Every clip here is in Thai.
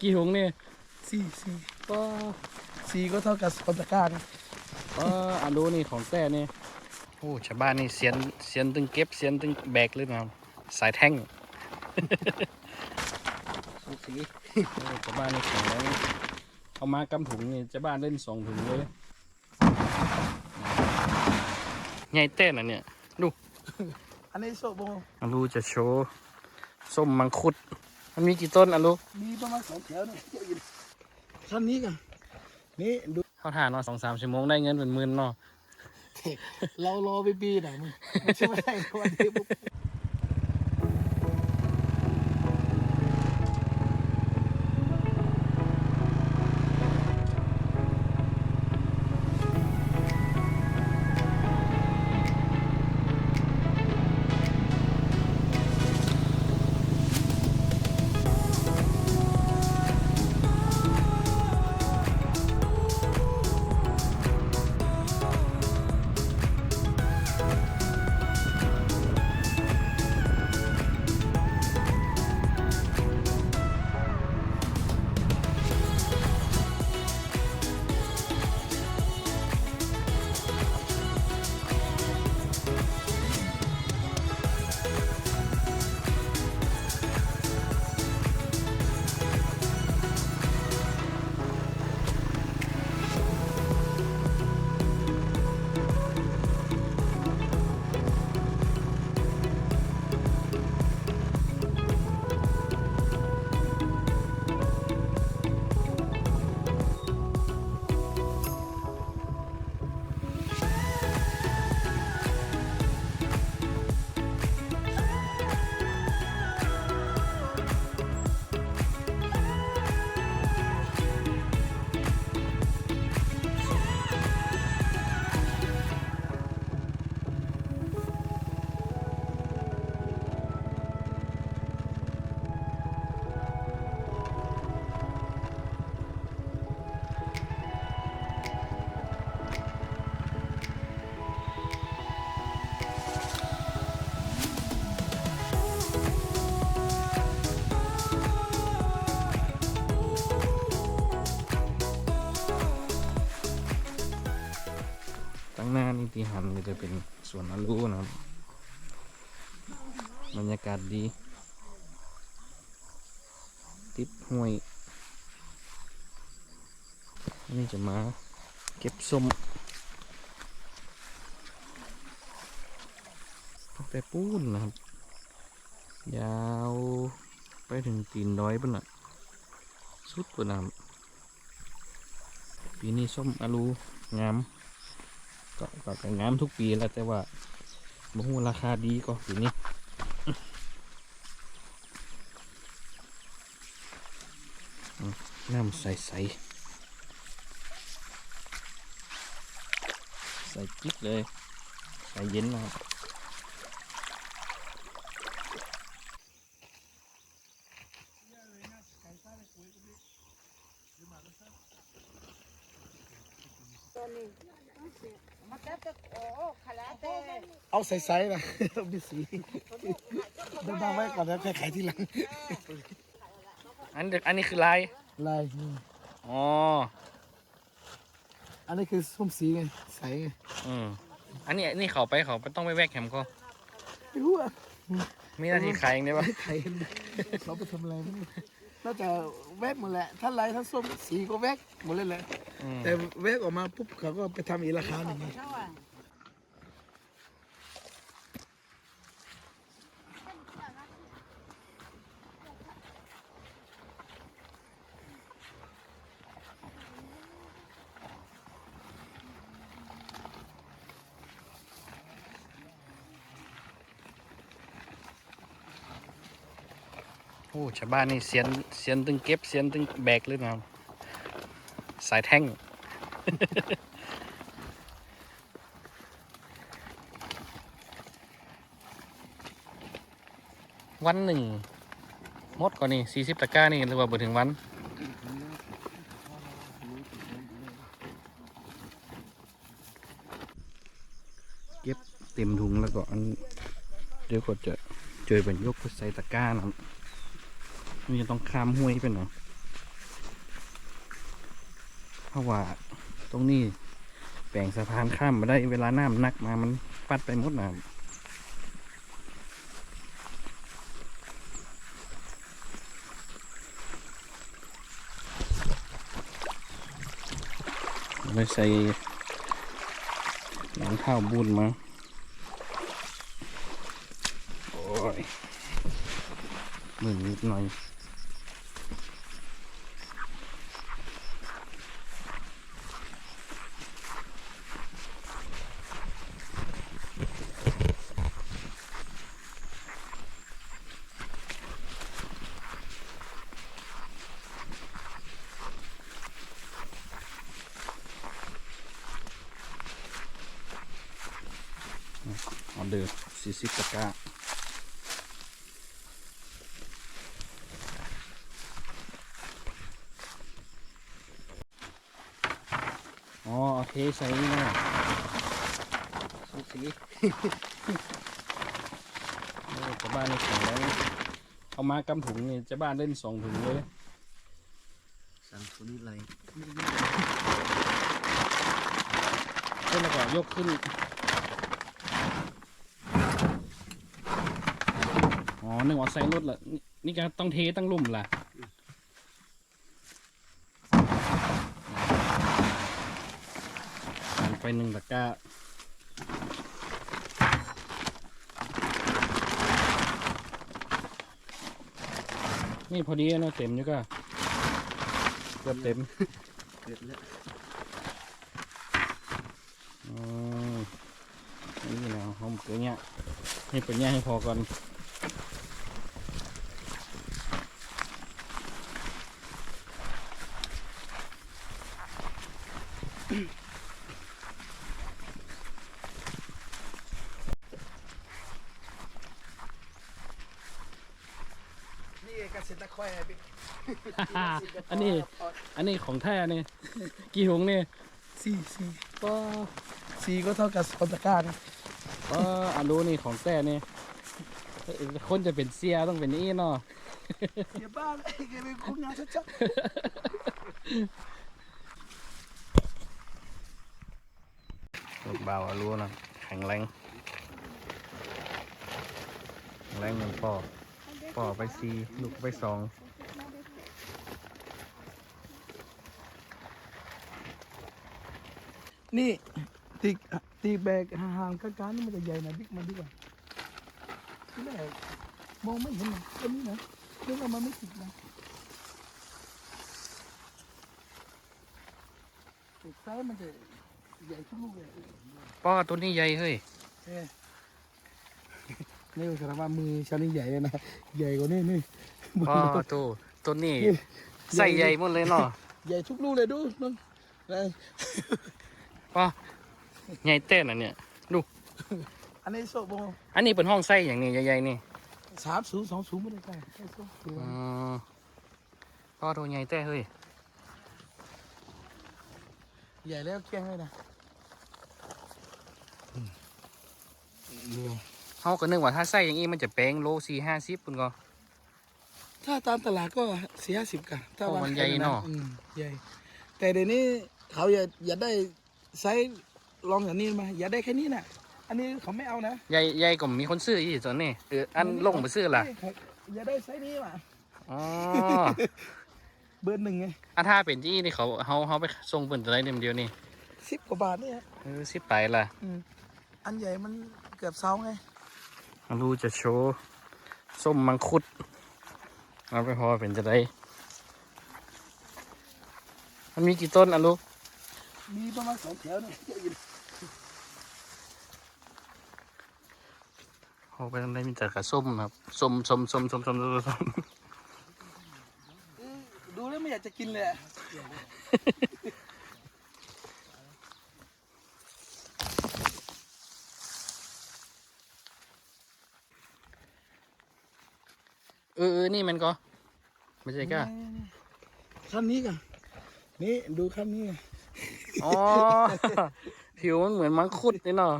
กี่ถุงนี่สี่สี่ก็สี่ก็เท่ากับสองตะกร้านะก็อันดูนี่ของแต่นี่โอ้ชาวบ้านนี่เสียนเสียนตึงเก็บเสียนตึงแบกเลยนะครับสายแท่งสองสีโอ้ชาวบ้านนี่แข็งแรงเอามากำถุงนี่ชาวบ้านเล่นสองถุงเลยใหญ่เต้นอะเนี่ยอันนี้โซโบอันดูจะโชว์ส้มมังคุด มันมีกี่ต้นอันดูมีประมาณสองแถวนี่เยอะอยู่ขั้นนี้กันนี่ดูเข้าทานเนาะสองสามชั่วโมงได้เงินเป็นหมื่นเนาะ เรารอไปปีไหนมึงไม่ใช่ไม่ได้วันนี้ ปุ๊บตั้งหน้านี่หันก็จะเป็นสวนอลูนะครับบรรยากาศดี ติดห้วยนนี่จะมาเก็บส้มตั้งแต่ปูนนะครับ ยาวไปถึงตีนดอยปุ่นน่ะ สุดปุ่นนะปีนี้ส้มอลูงาม ก็ก็ก็งามทุกปีแล้วแต่ว่าบ่ฮู้ราคาดีก็ปีนี้น้ำใสใสใส่กิ๊กเลย ใสเย็นนะครับ เอาใสๆนะมีสีดำๆไว้ก่อนแล้วค่อยขายทีหลังอันเด็กอันนี้คือลายลายนี่อ๋ออันนี้คือส้มสีไงใสไงอืมอันนี้อันนี้เขาไปเขาไปต้องไปแวกแคมก็ไม่รู้อะมีหน้าที่ขายอย่างเดียวปะขายกันเราไปทำอะไรไม่รู้น่าจะแวกหมดแหละถ้าลายถ้าส้มสีก็แวกหมดเลยแหละอืมแต่แวกออกมาปุ๊บเขาก็ไปทำอีกราคาหนึ่ง อ้ชาวบ้านนี่เสียนเสียนตึงเก็บเสียนตึงแบกเลยนะสายแท่ง วันหนึ่งมดก่อนนี่สี่สิบตะกร้านี่หรือว่าเบิดถึงวันเก็บเต็มถุงแล้วก็อันเดี๋ยวก็จะเจอเป็นยกใส่ตะกร้านะ นจะต้องข้ามห้วยไปหน่อยเพราะว่าตรงนี้แปลงสะพานข้ามมาได้เวลาน้ำหนักมามันปัดไปหมดนะไม่ใส่รองเท้าวบูนมา โอ้ยมือนิดหน่อย เดอร์สี่สิบตะกร้าอ๋อโอเคใส่นี่นะสูสีเออจะบ้านนี่แข็งแรงเอามากำถุงนี่จะบ้านเล่นสองถุงเลยสั่งคนนี้ไรเล่นแล้วก็ยกขึ้น อ๋อนึกว่าใส่รถละนี่นี่ก็ต้องเทตั้งลุ่มล่ะผ่านไปหนึ่งตะกร้านี่พอดีนะเต็มอยู่ก็เกือบเต็มเกิดแล้วอืมนี่นะหอมเกลือเนี่ยให้เป็นเนี่ยให้พอก่อน นี่เกษตรแควร์พี่อันนี้ อันนี้ของแท้นี่ กี่ถุงนี่สี่สี่ก็สี่ก็เท่ากับสองตะกร้านะก็อันรู้นี่ของแท้นี่เอ้ยคนจะเป็นเสียต้องเป็นนี่เนาะเดี๋ยวบ้านไอ้แกเป็นคุณงานชัดรถเบาอะรู้นะแข็งแรงแข็งแรงเหมือนพ่อพ่ อไปซีลูกไปสองนี่ตีตีแบกห่างๆกลางๆนี่มันจะใหญ่หนะบิ๊กมันดีกว่าที่แรกมองไม่เห็นนะตัวนี้นะเรื่องว่ามันไม่ติดนะติดซ้ายมันจะใหญ่ทุกลูกเลยป้อตัวนี้ใหญ่เฮ้ย เอ้ยนี่สารภาพมือฉันนี่ใหญ่เลยนะ ใหญ่กว่านี่นี่ป้อตัวตัวนี้ใส่ใหญ่หมดเลยเนาะ ใหญ่ทุกลูกเลยดูน้องไอ้ป้อใหญ่เต้นอะเนี่ยอันนี้โซโบอันนี้เป็นห้องไส้อย่างนี้ใหญ่ๆนี่สามศูนย์สองศูนย์ไม่ได้ใกล้ใกล้โซตัวอ๋อป้อตัวใหญ่เต้เฮ้ย ใหญ่แล้วเกลี้ยงเลยนะเนี่ย เขาก็นึกว่าถ้าไส้อย่างนี้มันจะแปลงโลสี่ห้าสิบคุณก็ ถ้าตามตลาดก็สี่ห้าสิบกันถ้าโอ้ว่ามันใหญ่เนอะ อืมใหญ่แต่เดี๋ยวนี้เขาอย่าอย่าได้ไซส์ลองอย่างนี้มา อย่าได้แค่นี้นะอันนี้เขาไม่เอานะใหญ่ใหญ่ก็มีคนซื้ออีกตอนนี้เอออันลงไปซื้อล่ะอย่าได้ไซส์นี้มาอ๋อเบอร์หนึ่งไงอันถ้าเป็นที่นี่เขาเขาเขาไปส่งเป็นอะไรเดียวเดียวนี่สิบกว่าบาทเนี่ยเออสิบไปล่ะ อืมอันใหญ่มันเกือบเซาไง มาดูจะโชว์ส้มมังคุดเอาไปพอเป็นจะได้ มันมีกี่ต้นอะลูก มีประมาณสองแถวเนี่ยเยอะอยู่พอไปทางใดมีแต่กระส้มนะครับ ส้มส้มส้มส้มส้มส้มส้มเออดูแล้วไม่อยากจะกินเลย เออเออนี่มันก็ไม่ใช่ก้าขั้นนี้กันนี่ดูขั้นนี้ไงอ๋อผิวมันเหมือนมังคุดนี่เนาะ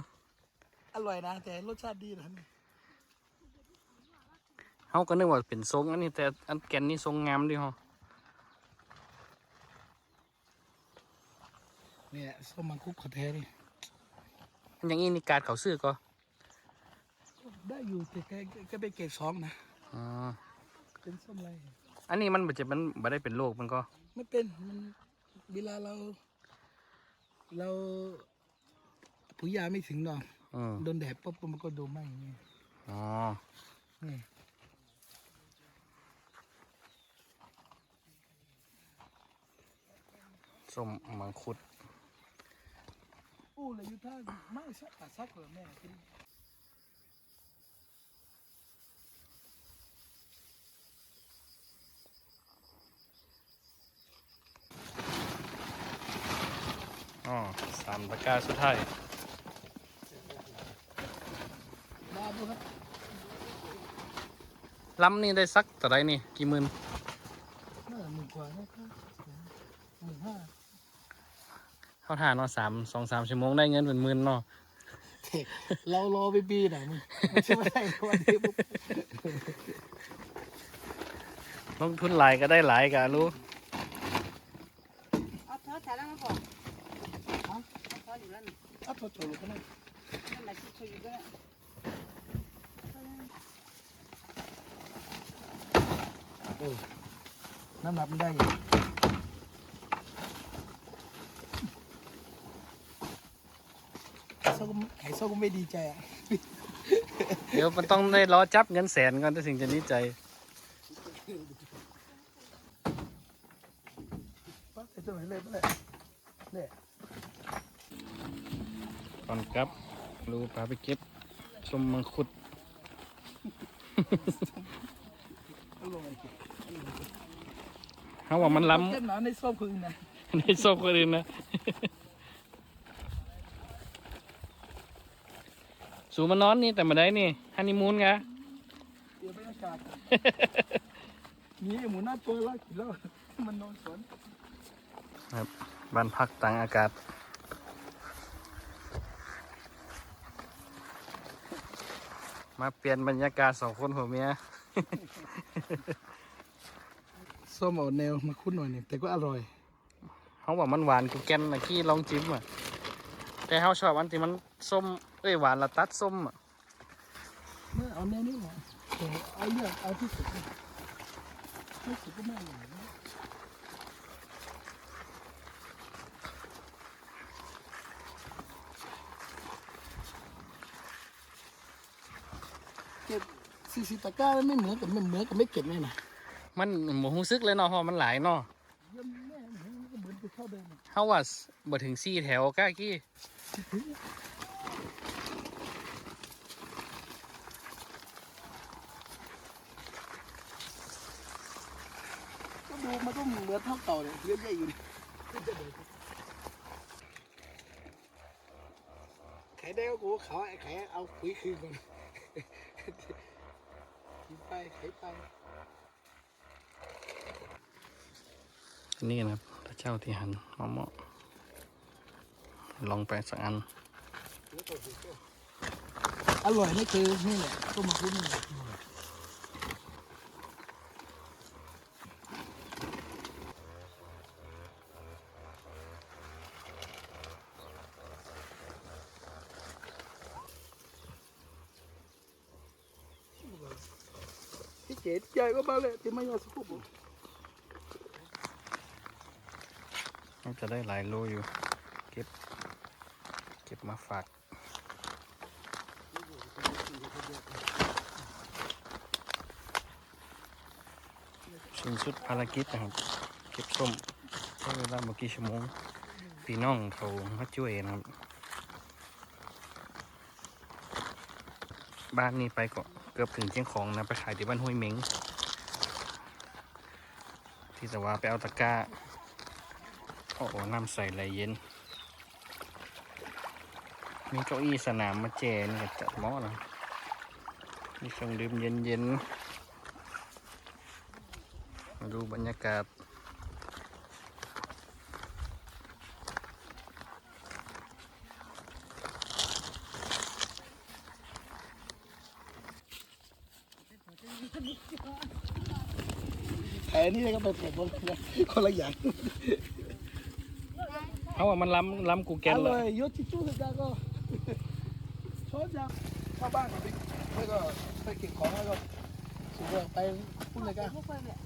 อร่อยนะแต่รสชาติดีนะเขาก็นึกว่าเป็นทรงอันนี้แต่อันแกนนี่ทรงงามดีฮะเนี่ยส้มมังคุดขอแท้นี่อย่างนี้นี่การเขาซื้อก็ได้อยู่แต่แกก็ไปเกรดสองนะอ๋อ เป็นส้มอะไรอันนี้มันบ่จะมันบ่ได้เป็นโรคมันก็ไม่เป็นมันเวลาเรา เราปุ๋ยยาไม่ถึงหรอกอืมโดนแดดปุ๊บมันก็โดนไหมอย่างเงี้ยอ๋อนี่ส้มมังคุดอู้เลยอยู่ท่าไม่สักสักเหรอแม่กิน อ๋อ สามตะกร้าสุดท้ายมาดูครับลำนี่ได้สักเท่าไรนี่ กี่หมื่นน่าจะหมื่นกว่านะครับหมื่นห้าเข้าทานเนาะสามสองสามชั่วโมงได้เงินเป็นหมื่นเนาะเรารอไปปีไหนมึงไม่ใช่ไม่ได้วันนี้ปุ๊บลงทุนหลายก็ได้หลายกะรู้ เอาเธอถ่ายแล้วมาบอกเอาเธออยู่แล้ว นี่อัพตัวโจลุกันนะนั่นแหละที่เธออยู่ด้วยเออน้ำหนักมันได้อยู่ไข่โซ่ก็ไข่โซ่ก็ไม่ดีใจอะเดี๋ยวมันต้องได้รอจับเงินแสนก่อนถึงจะดีใจ ปั๊บไอ้ตัวไหนเลยปั๊บเลยเนี่ย ก่อนครับ รู้พาไปเก็บส้มมังคุดอร่อยเขาว่ามันล้เต็มหนาในส้มพึ่งนะำในส้มคนอื่นนะสูมานอนนี่แต่มาได้นี่ฮันนีมูนไงเดี๋ยวบรรยากาศนี่หมูหน้าตัวแล้วกินแล้วมันนอนสวนบ้านพักต่างอากาศ มาเปลี่ยนบรรยากาศสองคนผัวเมียส้มเอาแนวมาคุ้นหน่อยหนึ่งแต่ก็อร่อยเขาบอกมันหวานกูแกนนะขี้ลองจิ้มอะแต่เขาชอบอันที่มันส้มเอ้ยหวานละตัดส้มอะเมื่อเอาแนวนี้เหรอแต่เอาเลือกเอาที่สุดเลยที่สุดก็ไม่อร่อยนะ เก็บสี่สิบตะกร้าแล้วไม่เหมือนกับไม่เหมือนกับไม่เก็บเลยนะมันหมูฮูซึกเลยเนาะเพราะมันหลายเนาะเยี่ยมแม่เหมือนก็เหมือนไปเข้าเดิมอะเขาว่าบ่ถึงสี่แถวก้ากี้ก็ดูมันก็เหมือนเท่าเก่าเลยเยอะแยะอยู่ขายได้ก็กูเขาไอ้ขายเอาคุยคืนก่อน ขายไปขายไปอันนี้นะครับพระเจ้าที่หันมะม่วงลองไปสักอัน อร่อยนี่คือนี่แหละต้มมะพร้าวนี่แหละ พี่เก๋ใหญ่ก็มาเลยที่ไม่ยอมสกุบมันจะได้หลายโลอยู่ เก็บ เก็บมาฝาก สิ้นสุดภารกิจนะครับ เก็บส้มใช้เวลาเมื่อกี่ชั่วโมงพี่น้องเขามาช่วยนะครับ บ้านนี้ไปก็เกือบถึงเชียงของนะ ไปขายที่บ้านห้วยเม้งที่จะว่าไปเอาตะกร้า โอ้โหน้ำใส่ไหลเย็น มีเก้าอี้สนามมาแจนี่ก็จัดหม้อนะมีเครื่องดื่มเย็นๆมาดูบรรยากาศ แต่อันนี่ก็ไปเปิดบนคนละอย่างเอาว่ามันล้ำล้ำกูแกนอเลร่อยยยศที่จู้สุดยอดก็ชอบจังเข้าบ้านกับบิ๊กแล้วก็ไปเก็บของแล้วก็สูบไปพุ่นเลยกันพวกไปเนี่ย